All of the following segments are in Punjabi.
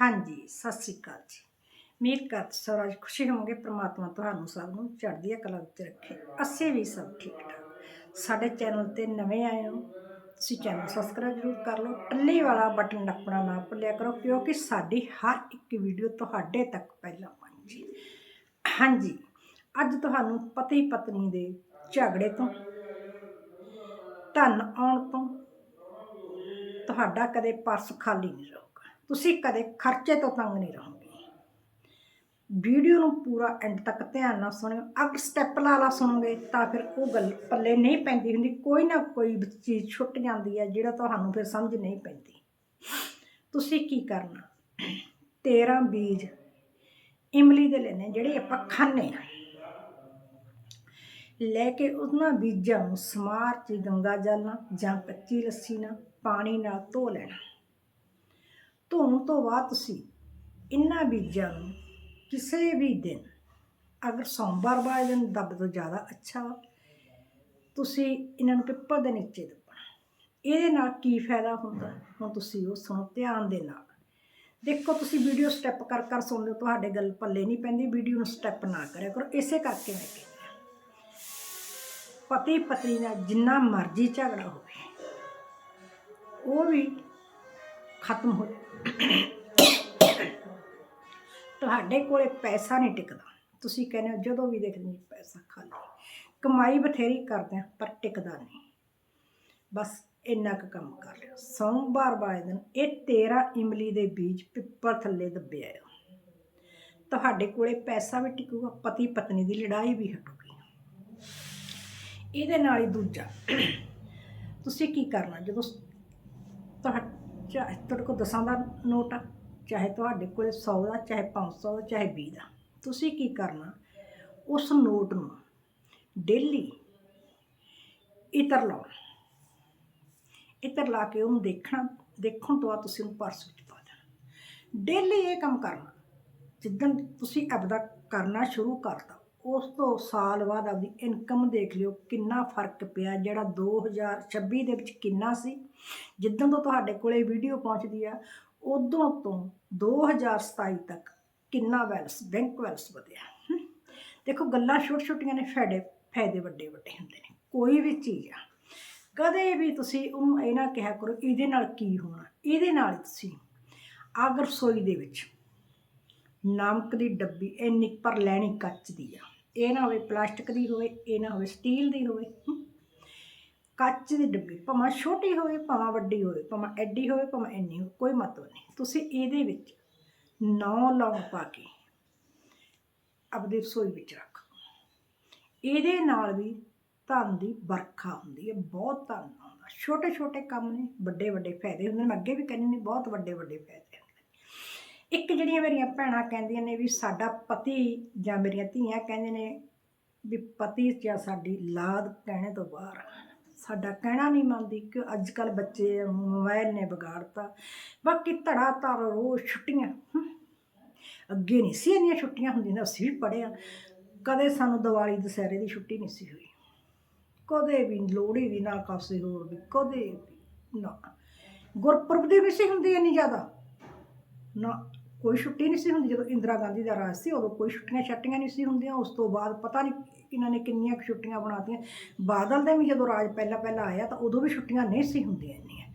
ਹਾਂਜੀ, ਸਤਿ ਸ੍ਰੀ ਅਕਾਲ ਜੀ। ਉਮੀਦ ਕਰ ਸਵਰਾਜ ਖੁਸ਼ੀ ਹੋਵੋਗੇ, ਪ੍ਰਮਾਤਮਾ ਤੁਹਾਨੂੰ ਸਭ ਨੂੰ ਚੜ੍ਹਦੀ ਕਲਾ ਵਿੱਚ ਰੱਖੇ। ਅਸੀਂ ਵੀ ਸਭ ਠੀਕ ਠਾਕ। ਸਾਡੇ ਚੈਨਲ ਤੇ ਨਵੇਂ ਆਏ ਹੋ, ਤੁਸੀਂ ਚੈਨਲ ਸਬਸਕ੍ਰਾਈਬ ਜ਼ਰੂਰ ਕਰ ਲਓ ਟੱਲੀ ਵਾਲਾ ਬਟਨ ਨੱਪਣਾ ਨਾ ਭੁੱਲਿਆ ਕਰੋ, ਕਿਉਂਕਿ ਸਾਡੀ ਹਰ ਇੱਕ ਵੀਡੀਓ ਤੁਹਾਡੇ ਤੱਕ ਪਹਿਲਾਂ ਪਹੁੰਚੀ। ਹਾਂਜੀ, ਅੱਜ ਤੁਹਾਨੂੰ ਪਤੀ ਪਤਨੀ ਦੇ ਝਗੜੇ ਤੋਂ, ਧਨ ਆਉਣ ਤੋਂ, ਤੁਹਾਡਾ ਕਦੇ ਪਰਸ ਖਾਲੀ ਨਹੀਂ ਰਹੂਗਾ ਤੁਸੀਂ ਕਦੇ ਖਰਚੇ ਤੋਂ ਤੰਗ ਨਹੀਂ ਰਹੋਗੇ। ਵੀਡੀਓ ਨੂੰ ਪੂਰਾ ਐਂਡ ਤੱਕ ਧਿਆਨ ਨਾਲ ਸੁਣਿਓ। ਅਗਰ ਸਟੈਪ ਲਾ ਲਾ ਸੁਣੋਗੇ ਤਾਂ ਫਿਰ ਉਹ ਗੱਲ ਪੱਲੇ ਨਹੀਂ ਪੈਂਦੀ ਹੁੰਦੀ। ਕੋਈ ਨਾ ਕੋਈ ਚੀਜ਼ ਛੁੱਟ ਜਾਂਦੀ ਹੈ ਜਿਹੜਾ ਤੁਹਾਨੂੰ ਫਿਰ ਸਮਝ ਨਹੀਂ ਪੈਂਦੀ। ਤੁਸੀਂ ਕੀ ਕਰਨਾ? 13 ਬੀਜ ਇਮਲੀ ਦੇ ਲੈਣੇ ਜਿਹੜੇ ਆਪਾਂ ਖਾਂਦੇ ਆ ਲੈ ਕੇ ਉਹਨਾਂ ਬੀਜਾਂ ਨੂੰ ਸਮਾਰ ਚ ਗੰਗਾ ਜਲ ਨਾਲ ਜਾਂ ਕੱਚੀ ਲੱਸੀ ਨਾਲ ਪਾਣੀ ਨਾਲ ਧੋ ਲੈਣਾ। ਧੋਣ ਤੋਂ ਬਾਅਦ ਤੁਸੀਂ ਇਹਨਾਂ ਬੀਜਾਂ ਨੂੰ ਕਿਸੇ ਵੀ ਦਿਨ ਅਗਰ ਸੋਮਵਾਰ ਵਾਲੇ ਦਿਨ ਦੱਬ ਤੋਂ ਜ਼ਿਆਦਾ ਅੱਛਾ ਵਾ, ਤੁਸੀਂ ਇਹਨਾਂ ਨੂੰ ਪਿੱਪਲ ਦੇ ਨੀਚੇ ਦੱਬਣਾ। ਇਹਦੇ ਨਾਲ ਕੀ ਫਾਇਦਾ ਹੁੰਦਾ? ਹੁਣ ਤੁਸੀਂ ਉਹ ਸੁਣੋ ਧਿਆਨ ਦੇ ਨਾਲ। ਦੇਖੋ ਤੁਸੀਂ ਵੀਡੀਓ ਸਟੈਪ ਕਰ ਕਰ ਸੁਣ ਲਿਓ ਤੁਹਾਡੇ ਗੱਲ ਪੱਲੇ ਨਹੀਂ ਪੈਂਦੀ ਵੀਡੀਓ ਨੂੰ ਸਟੈਪ ਨਾ ਕਰਿਆ ਕਰੋ ਇਸੇ ਕਰਕੇ ਮੈਂ ਕਹਿੰਦੀ ਪਤੀ ਪਤਨੀ ਨਾਲ ਜਿੰਨਾ ਮਰਜ਼ੀ ਝਗੜਾ ਹੋਵੇ ਉਹ ਵੀ ਖਤਮ ਹੋ ਤੁਹਾਡੇ ਕੋਲੇ ਪੈਸਾ ਨਹੀਂ ਟਿਕਦਾ। ਤੁਸੀਂ ਕਹਿੰਦੇ ਹੋ, ਜਦੋਂ ਵੀ ਦੇਖਦੇ ਪੈਸਾ ਖਾਲੀ ਕਮਾਈ ਬਥੇਰੀ ਕਰਦੇ ਆ ਪਰ ਟਿਕਦਾ ਨਹੀਂ। ਬਸ ਇੰਨਾ ਕੁ ਕੰਮ ਕਰ ਲਿਆ ਸੋਮਵਾਰ ਵਾਲੇ ਦਿਨ ਇਹ 13 ਇਮਲੀ ਦੇ ਬੀਜ ਪਿੱਪਲ ਥੱਲੇ ਦੱਬੇ ਆਇਓ ਤੁਹਾਡੇ ਕੋਲੇ ਪੈਸਾ ਵੀ ਟਿਕੂਗਾ ਪਤੀ ਪਤਨੀ ਦੀ ਲੜਾਈ ਵੀ ਹਟੂਗੀ। ਇਹਦੇ ਨਾਲ ਹੀ ਦੂਜਾ, ਤੁਸੀਂ ਕੀ ਕਰਨਾ? ਜਦੋਂ ਤੁਹਾਡਾ ਚਾਹੇ ਤੁਹਾਡੇ ਕੋਲ ਦਸਾਂ ਦਾ ਨੋਟ ਆ, ਚਾਹੇ ਤੁਹਾਡੇ ਕੋਲ 100 ਦਾ, ਚਾਹੇ 500 ਦਾ, ਚਾਹੇ 20 ਦਾ। ਤੁਸੀਂ ਕੀ ਕਰਨਾ? ਉਸ ਨੋਟ ਨੂੰ ਡੇਲੀ ਇਤਰ ਲਾਉਣਾ ਇਤਰ ਲਾ ਕੇ ਉਹਨੂੰ ਦੇਖਣਾ, ਦੇਖਣ ਤੋਂ ਬਾਅਦ ਤੁਸੀਂ ਉਹਨੂੰ ਪਰਸ ਵਿੱਚ ਪਾ ਦੇਣਾ। ਡੇਲੀ ਇਹ ਕੰਮ ਕਰਨਾ। ਜਿੱਦਣ ਤੁਸੀਂ ਆਪਦਾ ਕਰਨਾ ਸ਼ੁਰੂ ਕਰਤਾ ਉਸ ਤੋਂ ਸਾਲ ਬਾਅਦ ਆਪਦੀ ਇਨਕਮ ਦੇਖ ਲਿਓ ਕਿੰਨਾ ਫ਼ਰਕ ਪਿਆ, ਜਿਹੜਾ 2026 ਦੇ ਵਿੱਚ ਕਿੰਨਾ ਸੀ। ਜਿੱਦਾਂ ਤੋਂ ਤੁਹਾਡੇ ਕੋਲੇ ਵੀਡੀਓ ਪਹੁੰਚਦੀ ਆ, ਉਦੋਂ ਤੋਂ 2027 ਤੱਕ ਕਿੰਨਾ ਬੈਲੈਂਸ ਬੈਂਕ ਬੈਲੈਂਸ ਵਧਿਆ। ਦੇਖੋ ਗੱਲਾਂ ਛੋਟ ਛੋਟੀਆਂ ਨੇ, ਫਾਇਦੇ ਫਾਇਦੇ ਵੱਡੇ ਵੱਡੇ ਹੁੰਦੇ ਨੇ, ਕੋਈ ਵੀ ਚੀਜ਼ ਆ। ਕਦੇ ਵੀ ਤੁਸੀਂ ਉਹਨੂੰ ਇਹ ਨਾ ਕਿਹਾ ਕਰੋ, ਇਹਦੇ ਨਾਲ ਕੀ ਹੋਣਾ, ਇਹਦੇ ਨਾਲ ਤੁਸੀਂ ਅਗਰ ਰਸੋਈ ਦੇ ਵਿੱਚ ਨਮਕ ਦੀ ਡੱਬੀ ਇੰਨੀ ਕੁ ਪਰ ਲੈਣੀ ਕੱਚ ਦੀ ਆ। ਇਹ ਨਾ ਹੋਵੇ ਪਲਾਸਟਿਕ ਦੀ ਹੋਵੇ, ਇਹ ਨਾ ਹੋਵੇ ਸਟੀਲ ਦੀ ਹੋਵੇ ਕੱਚ ਦੀ ਡੱਬੀ, ਭਾਵੇਂ ਛੋਟੀ ਹੋਵੇ, ਭਾਵੇਂ ਵੱਡੀ ਹੋਵੇ, ਭਾਵੇਂ ਐਡੀ ਹੋਵੇ, ਭਾਵੇਂ ਇੰਨੀ ਹੋਵੇ, ਕੋਈ ਮਤਲਬ ਨਹੀਂ। ਤੁਸੀਂ ਇਹਦੇ ਵਿੱਚ ਨੌ ਲੌਂਗ ਪਾ ਕੇ ਆਪਣੀ ਰਸੋਈ ਵਿੱਚ ਰੱਖ। ਇਹਦੇ ਨਾਲ ਵੀ ਧਨ ਦੀ ਵਰਖਾ ਹੁੰਦੀ ਹੈ, ਬਹੁਤ ਧਨ ਆਉਂਦਾ। ਛੋਟੇ ਛੋਟੇ ਕੰਮ ਨੇ ਵੱਡੇ ਵੱਡੇ ਫਾਇਦੇ ਹੁੰਦੇ ਨੇ। ਮੈਂ ਅੱਗੇ ਵੀ ਕਹਿੰਦੀ ਨੇ ਬਹੁਤ ਵੱਡੇ ਵੱਡੇ ਫਾਇਦੇ। ਇੱਕ ਜਿਹੜੀਆਂ ਮੇਰੀਆਂ ਭੈਣਾਂ ਕਹਿੰਦੀਆਂ ਨੇ ਵੀ ਸਾਡਾ ਪਤੀ ਜਾਂ ਮੇਰੀਆਂ ਧੀਆਂ ਕਹਿੰਦੇ ਨੇ ਵੀ ਪਤੀ ਜਾਂ ਸਾਡੀ ਲਾਦ ਕਹਿਣੇ ਤੋਂ ਬਾਹਰ ਸਾਡਾ ਕਹਿਣਾ ਨਹੀਂ ਮੰਨਦੀ ਕਿ ਅੱਜ ਕੱਲ ਬੱਚੇ ਮੋਬਾਈਲ ਨੇ ਵਿਗਾੜਤਾ। ਬਾਕੀ ਧੜਾ ਧੜ ਰੋਜ਼ ਛੁੱਟੀਆਂ। ਅੱਗੇ ਨਹੀਂ ਸੀ ਇੰਨੀਆਂ ਛੁੱਟੀਆਂ ਹੁੰਦੀਆਂ ਅਸੀਂ ਵੀ ਪੜ੍ਹਿਆ ਕਦੇ ਸਾਨੂੰ ਦੀਵਾਲੀ, ਦੁਸਹਿਰੇ ਦੀ ਛੁੱਟੀ ਨਹੀਂ ਸੀ ਹੋਈ। ਕਦੇ ਵੀ ਲੋਹੜੀ ਦੀ ਨਾ ਕਾਸੇ ਹੋਰ ਵੀ, ਕਦੇ ਵੀ ਨਾ। ਗੁਰਪੁਰਬ ਦੀ ਵੀ ਸੀ ਹੁੰਦੀ ਇੰਨੀ ਜ਼ਿਆਦਾ। ਨਾ ਕੋਈ ਛੁੱਟੀ ਨਹੀਂ ਸੀ ਹੁੰਦੀ, ਜਦੋਂ ਇੰਦਰਾ ਗਾਂਧੀ ਦਾ ਰਾਜ ਸੀ, ਉਦੋਂ ਕੋਈ ਛੁੱਟੀਆਂ ਛੱਟੀਆਂ ਨਹੀਂ ਸੀ ਹੁੰਦੀਆਂ, ਉਸ ਤੋਂ ਬਾਅਦ ਪਤਾ ਨਹੀਂ ਇਹਨਾਂ ਨੇ ਕਿੰਨੀਆਂ ਕੁ ਛੁੱਟੀਆਂ ਬਣਾਤੀਆਂ। ਬਾਦਲ ਦੇ ਵੀ ਜਦੋਂ ਰਾਜ ਪਹਿਲਾਂ ਪਹਿਲਾਂ ਆਇਆ ਤਾਂ ਉਦੋਂ ਵੀ ਛੁੱਟੀਆਂ ਨਹੀਂ ਸੀ ਹੁੰਦੀਆਂ ਇੰਨੀਆਂ।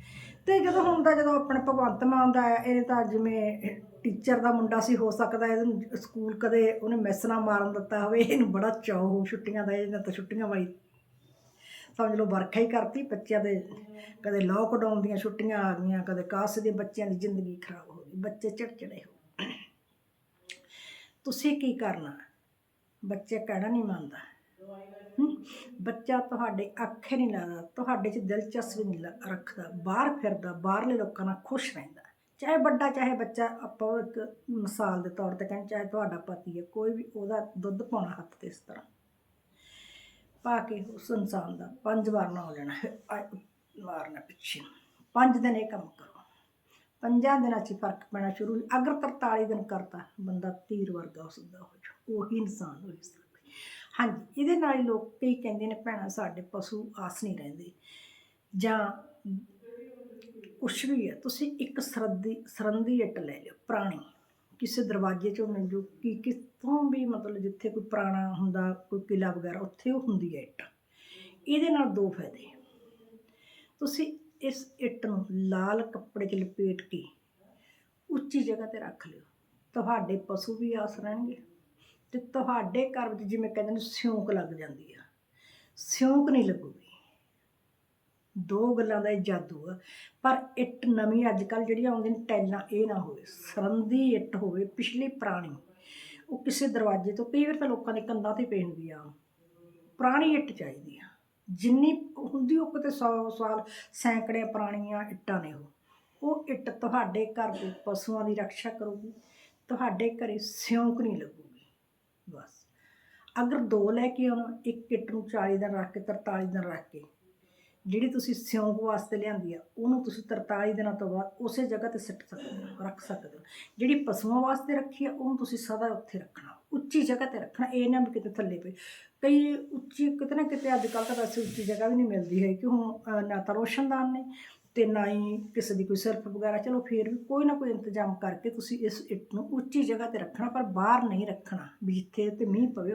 ਤੇ ਜਦੋਂ ਹੁੰਦਾ, ਜਦੋਂ ਆਪਣੇ ਭਗਵੰਤ ਮਾਨ ਦਾ ਆਇਆ, ਇਹ ਤਾਂ ਜਿਵੇਂ ਟੀਚਰ ਦਾ ਮੁੰਡਾ ਸੀ, ਹੋ ਸਕਦਾ ਇਹਨੂੰ ਸਕੂਲ ਕਦੇ ਉਹਨੇ ਮੈਸ ਨਾ ਮਾਰਨ ਦਿੱਤਾ ਹੋਵੇ, ਇਹਨੂੰ ਬੜਾ ਚਾਅ ਹੋ ਛੁੱਟੀਆਂ ਦਾ, ਇਹਨਾਂ ਤਾਂ ਛੁੱਟੀਆਂ ਵਾਲੀ ਸਮਝ ਲਓ, ਵਰਖਾ ਹੀ ਕਰਤੀ, ਬੱਚਿਆਂ ਦੇ ਕਦੇ ਲੋਕਡਾਊਨ ਦੀਆਂ ਛੁੱਟੀਆਂ ਆ ਗਈਆਂ, ਕਦੇ ਕਾਸ ਦੇ ਬੱਚਿਆਂ ਦੀ ਜ਼ਿੰਦਗੀ ਖਰਾਬ ਹੋ ਗਈ, ਬੱਚੇ ਚੜਚੜੇ ਹੋ ਤੁਸੀਂ ਕੀ ਕਰਨਾ? ਬੱਚੇ ਕਹਿਣਾ ਨਹੀਂ ਮੰਨਦਾ। ਬੱਚਾ ਤੁਹਾਡੇ ਅੱਖੇ ਨਹੀਂ ਲਾਦਾ ਤੁਹਾਡੇ 'ਚ ਦਿਲਚਸਪੀ ਨਹੀਂ ਲ- ਰੱਖਦਾ। ਬਾਹਰ ਫਿਰਦਾ, ਬਾਹਰਲੇ ਲੋਕਾਂ ਨਾਲ ਖੁਸ਼ ਰਹਿੰਦਾ। ਚਾਹੇ ਵੱਡਾ, ਚਾਹੇ ਬੱਚਾ, ਆਪਾਂ ਇੱਕ ਮਿਸਾਲ ਦੇ ਤੌਰ ਤੇ ਕਹਿੰਦੇ, ਚਾਹੇ ਤੁਹਾਡਾ ਪਤੀ ਹੈ, ਕੋਈ ਵੀ ਉਹਦਾ ਦੁੱਧ ਪਾਉਣਾ ਹੱਥ ਤੇ ਇਸ ਤਰ੍ਹਾਂ। ਪਾ ਕੇ ਉਸ ਇਨਸਾਨ ਦਾ ਪੰਜ ਵਾਰ ਨਾ ਹੋ ਜਾਣਾ ਮਾਰਨਾ ਪਿੱਛੇ। ਪੰਜ ਦਿਨ ਇਹ ਕੰਮ ਕਰੋ। ਪੰਜਾਂ ਦਿਨਾਂ 'ਚ ਹੀ ਫ਼ਰਕ ਪੈਣਾ ਸ਼ੁਰੂ ਹੋ- ਅਗਰ 43 ਦਿਨ ਕਰਤਾ, ਬੰਦਾ ਤੀਰ ਵਰਗਾ ਉਸ ਦਾ ਹੋ ਜਾ ਉਹੀ ਇਨਸਾਨ ਹੋ ਸਕਦਾ। ਹਾਂਜੀ, ਇਹਦੇ ਨਾਲ ਹੀ ਲੋਕ ਕਈ ਕਹਿੰਦੇ ਨੇ, ਭੈਣਾ, ਸਾਡੇ ਪਸ਼ੂ ਆਸ ਨਹੀਂ ਰਹਿੰਦੇ। ਜਾਂ ਕੁਛ ਵੀ ਹੈ, ਤੁਸੀਂ ਇੱਕ ਸਰਦੀ, ਸਰੰਦੀ ਇੱਟ ਲੈ ਲਿਓ, ਪੁਰਾਣੀ। ਕਿਸੇ ਦਰਵਾਜ਼ੇ 'ਚੋਂ ਮਿਲ ਜੂ ਕਿ ਕਿਤੋਂ ਵੀ ਮਤਲਬ ਜਿੱਥੇ ਕੋਈ ਪੁਰਾਣਾ ਹੁੰਦਾ, ਕੋਈ ਕਿਲਾ ਵਗੈਰਾ, ਉੱਥੇ ਉਹ ਹੁੰਦੀ ਹੈ ਇੱਟ। ਇਹਦੇ ਨਾਲ ਦੋ ਫਾਇਦੇ। ਤੁਸੀਂ ਇਸ ਇੱਟ ਨੂੰ ਲਾਲ ਕੱਪੜੇ 'ਚ ਲਪੇਟ ਕੇ ਉੱਚੀ ਜਗ੍ਹਾ ਤੇ ਰੱਖ ਲਿਓ। ਤੁਹਾਡੇ ਪਸ਼ੂ ਵੀ ਆਸ ਰਹਿਣਗੇ ਤੇ ਤੁਹਾਡੇ ਘਰ ਵਿੱਚ ਜਿਵੇਂ ਕਹਿੰਦੇ ਨੇ ਸਿਉਂਕ ਲੱਗ ਜਾਂਦੀ ਆ। ਸਿਉਂਕ ਨਹੀਂ ਲੱਗੂਗੀ। ਦੋ ਗੱਲਾਂ ਦਾ ਇਹ ਜਾਦੂ ਆ। ਪਰ ਇੱਟ ਨਵੀਂ ਅੱਜ ਕੱਲ ਜਿਹੜੀਆਂ ਆਉਂਦੀਆਂ ਨੇ ਟੈਲਾਂ ਇਹ ਨਾ ਹੋਵੇ। ਸਰੰਦੀ ਇੱਟ ਹੋਵੇ, ਪਿਛਲੀ ਪੁਰਾਣੀ। ਉਹ ਕਿਸੇ ਦਰਵਾਜ਼ੇ ਤੋਂ, ਕਈ ਵਾਰ ਤਾਂ ਲੋਕਾਂ ਦੇ ਕੰਧਾਂ ਤੇ ਪੈਂਦੀ ਆ। ਪੁਰਾਣੀ ਇੱਟ ਚਾਹੀਦੀ ਆ। ਜਿੰਨੀ ਹੁੰਦੀ ਉਹ ਕਿਤੇ 100 ਸਾਲ ਸੈਂਕੜੇ ਪੁਰਾਣੀਆਂ ਇੱਟਾਂ ਨੇ ਉਹ। ਉਹ ਇੱਟ ਤੁਹਾਡੇ ਘਰ ਦੇ ਪਸ਼ੂਆਂ ਦੀ ਰੱਖਿਆ ਕਰੂਗੀ, ਤੁਹਾਡੇ ਘਰੇ ਸਿਉਂਕ ਨਹੀਂ ਲੱਗੂਗੀ, ਬਸ। ਅਗਰ ਦੋ ਲੈ ਕੇ ਆਉਣਾ, ਇੱਕ ਇੱਟ ਨੂੰ 40 ਦਿਨ ਰੱਖ ਕੇ 43 ਦਿਨ ਰੱਖ ਕੇ, ਜਿਹੜੀ ਤੁਸੀਂ ਸਿਉਂਕ ਵਾਸਤੇ ਲਿਆਂਦੀ ਆ, ਉਹਨੂੰ ਤੁਸੀਂ 43 ਦਿਨਾਂ ਤੋਂ ਬਾਅਦ ਉਸੇ ਜਗ੍ਹਾ ਤੇ ਸਿੱਟ ਸਕਦੇ ਹੋ, ਰੱਖ ਸਕਦੇ ਹੋ। ਜਿਹੜੀ ਪਸ਼ੂਆਂ ਵਾਸਤੇ ਰੱਖੀ ਆ, ਉਹਨੂੰ ਤੁਸੀਂ ਸਦਾ ਉੱਥੇ ਰੱਖਣਾ। ਉੱਚੀ ਜਗ੍ਹਾ ਤੇ ਰੱਖਣਾ, ਇਹ ਨਾ ਵੀ ਕਿਤੇ ਥੱਲੇ ਪਏ। ਕਈ ਉੱਚੀ, ਕਿਤੇ ਨਾ ਕਿਤੇ ਅੱਜ ਕੱਲ੍ਹ ਤਾਂ ਵੈਸੇ ਉੱਚੀ ਜਗ੍ਹਾ ਵੀ ਨਹੀਂ ਮਿਲਦੀ ਹੈ ਕਿ ਹੁਣ ਨਾ ਤਾਂ ਰੋਸ਼ਨਦਾਨ ਨੇ ਤੇ ਨਾ ਹੀ ਕਿਸੇ ਦੀ ਕੋਈ ਸਰਫ ਵਗੈਰਾ। ਚਲੋ ਫੇਰ ਵੀ ਕੋਈ ਨਾ ਕੋਈ ਇੰਤਜ਼ਾਮ ਕਰਕੇ ਤੁਸੀਂ ਇਸ ਇੱਟ ਨੂੰ ਉੱਚੀ ਜਗ੍ਹਾ ਤੇ ਰੱਖਣਾ, ਪਰ ਬਾਹਰ ਨਹੀਂ ਰੱਖਣਾ, ਵੀ ਜਿੱਥੇ ਤੇ ਮੀਂਹ ਪਵੇ।